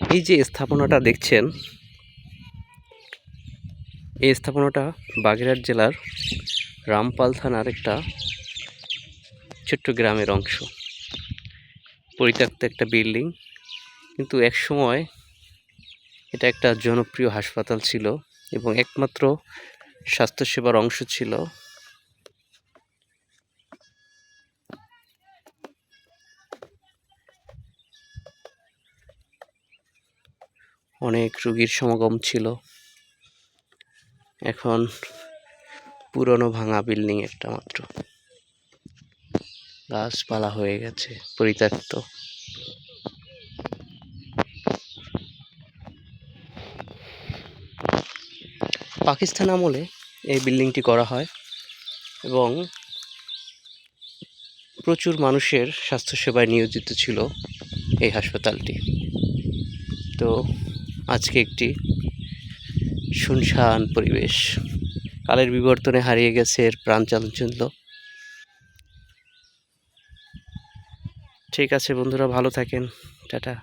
এই যে স্থাপনাটা দেখছেন, এই স্থাপনাটা বাগেরহাট জেলার রামপাল থানার একটা ছোট্ট গ্রামের অংশ। পরিত্যক্ত একটা বিল্ডিং, কিন্তু এক সময় এটা একটা জনপ্রিয় হাসপাতাল ছিল এবং একমাত্র স্বাস্থ্যসেবার অংশ ছিল। অনেক রুগীর সমাগম ছিল। এখন পুরনো ভাঙা বিল্ডিং একটা মাত্র। গাছপালা হয়ে গেছে, পরিত্যক্ত। পাকিস্তান আমলে এই বিল্ডিংটি করা হয় এবং প্রচুর মানুষের স্বাস্থ্যসেবায় নিয়োজিত ছিল এই হাসপাতালটি। তো আজকে একটি শুনশান পরিবেশ। কালের বিবর্তনে হারিয়ে গেছে এর প্রাণ চাঞ্চল্য। ঠিক আছে বন্ধুরা, ভালো থাকেন। টাটা।